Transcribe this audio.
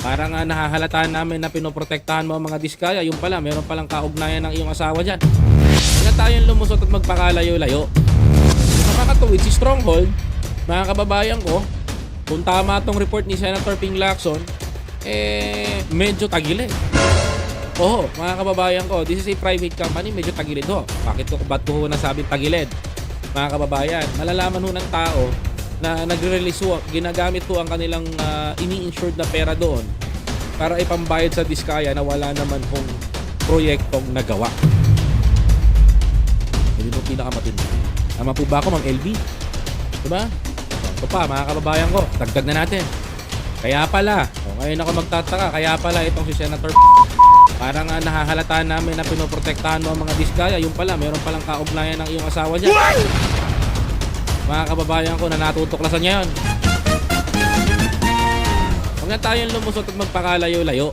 Para nga nahahalata namin na pinoprotektahan mo ang mga diskaya, yung pala, meron palang kaugnayan ng iyong asawa dyan. Huwag tayong lumusot at magpakalayo-layo. Nakakatuwid si Stronghold, mga kababayan ko, kung tama tong report ni Senator Ping Lacson, eh, medyo tagilid. Oo, mga kababayan ko, this is a private company, medyo tagilid ho. Bakit ko, ba't ko ho nasabing tagilid? Mga kababayan, malalaman ho ng tao na nagre-release ho, ginagamit ho ang kanilang ah, ini-insured na pera doon para ipambayad sa diskaya na wala naman hong proyektong nagawa. Hindi mo pinakamatindi. Tama po ba ako, Ma'am LB? Diba? Ito pa, mga kababayan ko, dagdag na natin. Kaya pala, o ngayon ako magtataka, kaya pala itong si Senator Parang nga nahahalata namin na pinoprotektahan mo ang mga diskaya, yung pala, meron palang kaugnayan ng iyong asawa dyan. Mga kababayan ko na natutuklasan niya yun. Huwag na tayong lumusot at magpakalayo-layo.